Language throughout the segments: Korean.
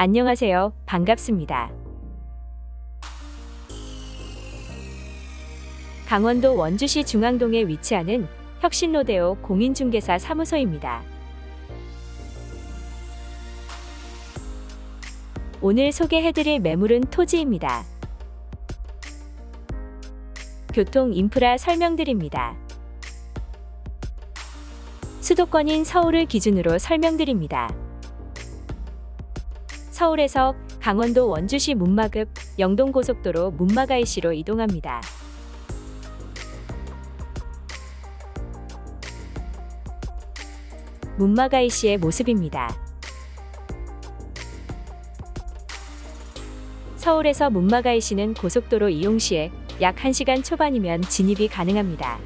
안녕하세요. 반갑습니다. 강원도 원주시 중앙동에 위치하는 혁신로데오 공인중개사 사무소입니다. 오늘 소개해드릴 매물은 토지입니다. 교통 인프라 설명드립니다. 수도권인 서울을 기준으로 설명드립니다. 서울에서 강원도 원주시 문마급 영동고속도로 문마가이시로 이동합니다. 문마가이시의 모습입니다. 서울에서 문마가이시는 고속도로 이용 시에 약 1시간 초반이면 진입이 가능합니다.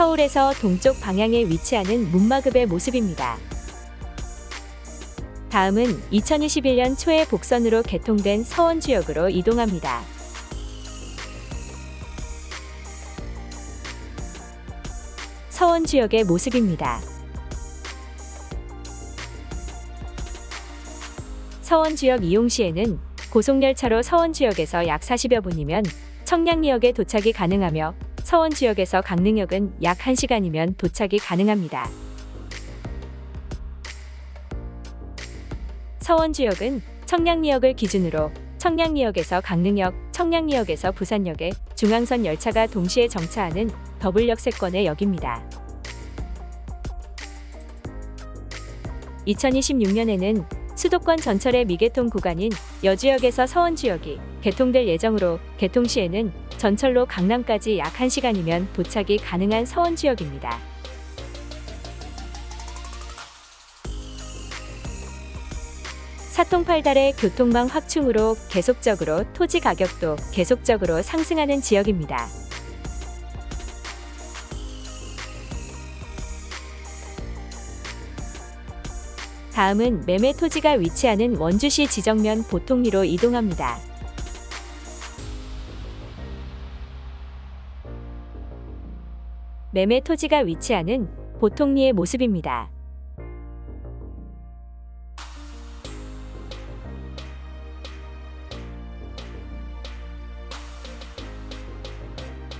서울에서 동쪽 방향에 위치하는 문마급의 모습입니다. 다음은 2021년 초에 복선으로 개통된 서원 지역으로 이동합니다. 서원 지역의 모습입니다. 서원 지역 이용 시에는 고속열차로 서원 지역에서 약 40여 분이면 청량리역에 도착이 가능하며 서원 지역에서 강릉역은 약 1시간이면 도착이 가능합니다. 서원 지역은 청량리역을 기준으로 청량리역에서 강릉역, 청량리역에서 부산역에 중앙선 열차가 동시에 정차하는 더블 역 세권의 역입니다. 2026년에는 수도권 전철의 미개통 구간인 여주역에서 서원 지역이 개통될 예정으로 개통 시에는 전철로 강남까지 약 1시간이면 도착이 가능한 서원 지역입니다. 사통팔달의 교통망 확충으로 계속적으로 토지 가격도 계속적으로 상승하는 지역입니다. 다음은 매매 토지가 위치하는 원주시 지정면 보통리로 이동합니다. 매매 토지가 위치하는 보통리의 모습입니다.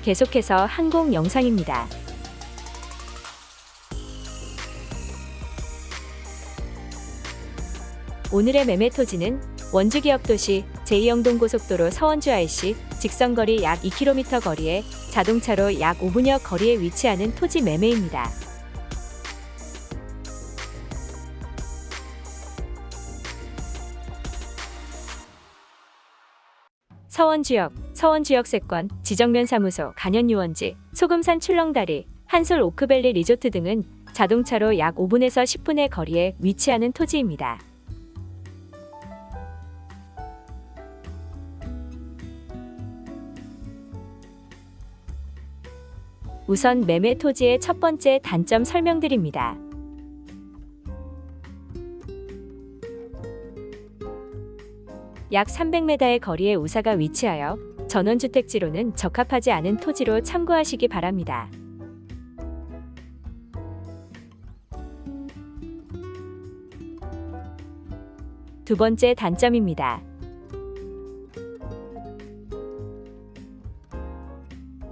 계속해서 항공 영상입니다. 오늘의 매매 토지는 원주기업도시 제2영동고속도로 서원주 IC 직선거리 약 2km 거리에 자동차로 약 5분여 거리에 위치하는 토지 매매입니다. 서원지역, 서원지역세권, 지정면사무소, 간현유원지, 소금산 출렁다리, 한솔 오크밸리 리조트 등은 자동차로 약 5분에서 10분의 거리에 위치하는 토지입니다. 우선 매매 토지의 첫 번째 단점 설명드립니다. 약 300m의 거리에 우사가 위치하여 전원주택지로는 적합하지 않은 토지로 참고하시기 바랍니다. 두 번째 단점입니다.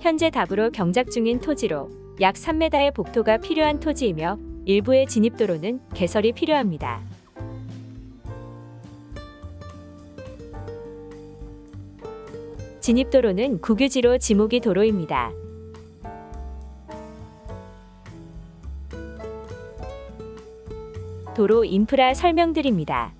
현재 답으로 경작 중인 토지로 약 3m의 복토가 필요한 토지이며 일부의 진입도로는 개설이 필요합니다. 진입도로는 국유지로 지목이 도로입니다. 도로 인프라 설명드립니다.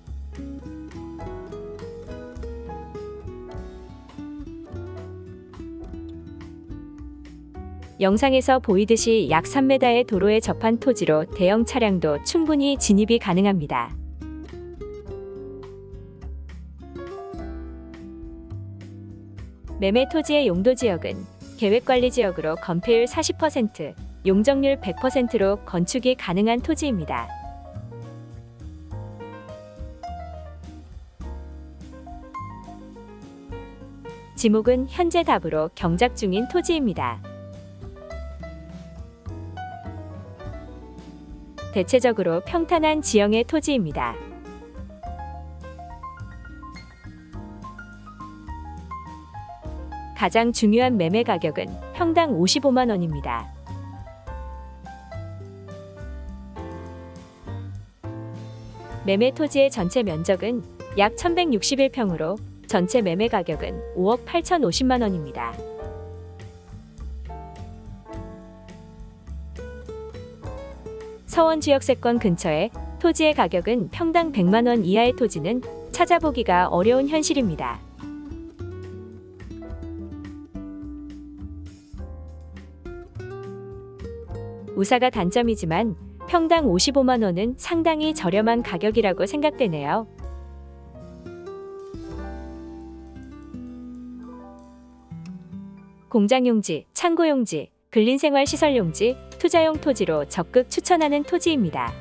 영상에서 보이듯이 약 3m의 도로에 접한 토지로 대형 차량도 충분히 진입이 가능합니다. 매매 토지의 용도 지역은 계획관리 지역으로 건폐율 40%, 용적률 100%로 건축이 가능한 토지입니다. 지목은 현재 답으로 경작 중인 토지입니다. 대체적으로 평탄한 지형의 토지입니다. 가장 중요한 매매 가격은 평당 55만 원입니다. 매매 토지의 전체 면적은 약 1161평으로 전체 매매 가격은 5억 8,050만 원입니다. 서원 지역 세권 근처에 토지의 가격은 평당 100만 원 이하의 토지는 찾아보기가 어려운 현실입니다. 우사가 단점이지만 평당 55만 원은 상당히 저렴한 가격이라고 생각되네요. 공장용지, 창고용지, 근린생활시설용지, 투자용 토지로 적극 추천하는 토지입니다.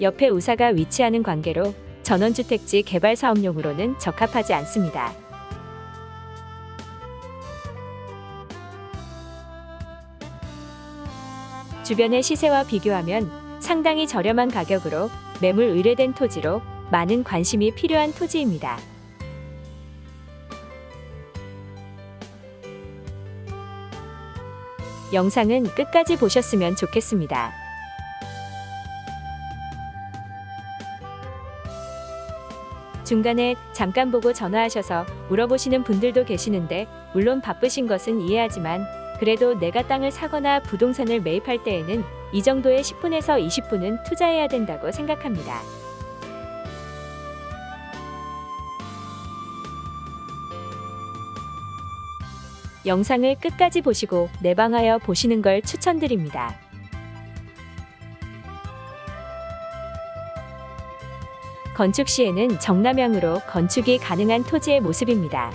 옆에 우사가 위치하는 관계로 전원주택지 개발 사업용으로는 적합하지 않습니다. 주변의 시세와 비교하면 상당히 저렴한 가격으로 매물 의뢰된 토지로 많은 관심이 필요한 토지입니다. 영상은 끝까지 보셨으면 좋겠습니다. 중간에 잠깐 보고 전화하셔서 물어보시는 분들도 계시는데 물론 바쁘신 것은 이해하지만 그래도 내가 땅을 사거나 부동산을 매입할 때에는 이 정도의 10분에서 20분은 투자해야 된다고 생각합니다. 영상을 끝까지 보시고 내방하여 보시는 걸 추천드립니다. 건축 시에는 정남향으로 건축이 가능한 토지의 모습입니다.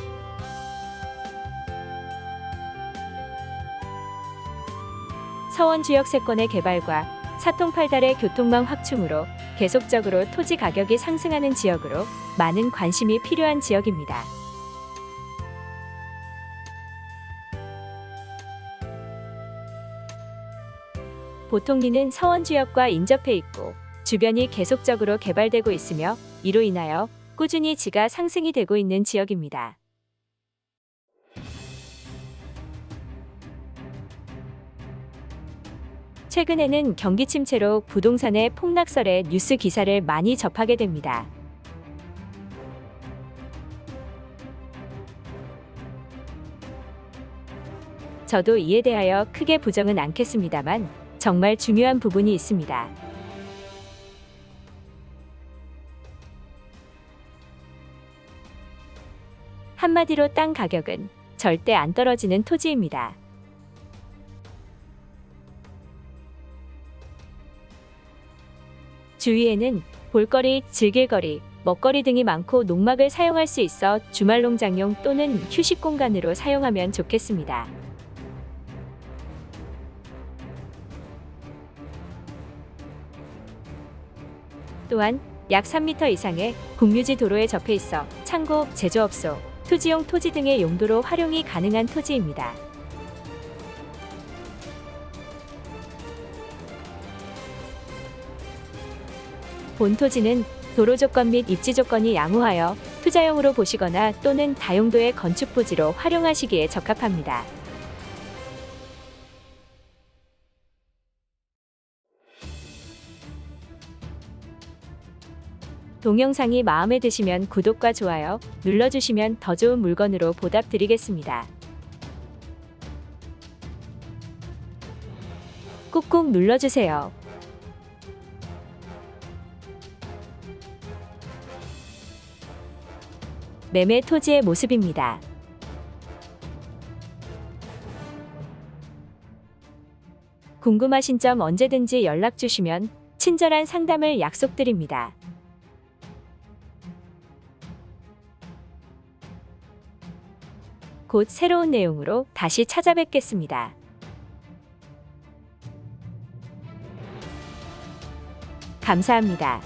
서원 지역 세권의 개발과 사통팔달의 교통망 확충으로 계속적으로 토지 가격이 상승하는 지역으로 많은 관심이 필요한 지역입니다. 보통리는 서원 지역과 인접해 있고 주변이 계속적으로 개발되고 있으며 이로 인하여 꾸준히 지가 상승이 되고 있는 지역입니다. 최근에는 경기 침체로 부동산의 폭락설의 뉴스 기사를 많이 접하게 됩니다. 저도 이에 대하여 크게 부정은 않겠습니다만 정말 중요한 부분이 있습니다. 한마디로 땅 가격은 절대 안 떨어지는 토지입니다. 주위에는 볼거리, 즐길거리, 먹거리 등이 많고 농막을 사용할 수 있어 주말 농장용 또는 휴식 공간으로 사용하면 좋겠습니다. 또한 약 3m 이상의 국유지 도로에 접해 있어 창고, 제조업소, 투지용 토지 등의 용도로 활용이 가능한 토지입니다. 본 토지는 도로 조건 및 입지 조건이 양호하여 투자용으로 보시거나 또는 다용도의 건축 부지로 활용하시기에 적합합니다. 동영상이 마음에 드시면 구독과 좋아요 눌러주시면 더 좋은 물건으로 보답드리겠습니다. 꾹꾹 눌러주세요. 매매 토지의 모습입니다. 궁금하신 점 언제든지 연락 주시면 친절한 상담을 약속드립니다. 곧 새로운 내용으로 다시 찾아뵙겠습니다. 감사합니다.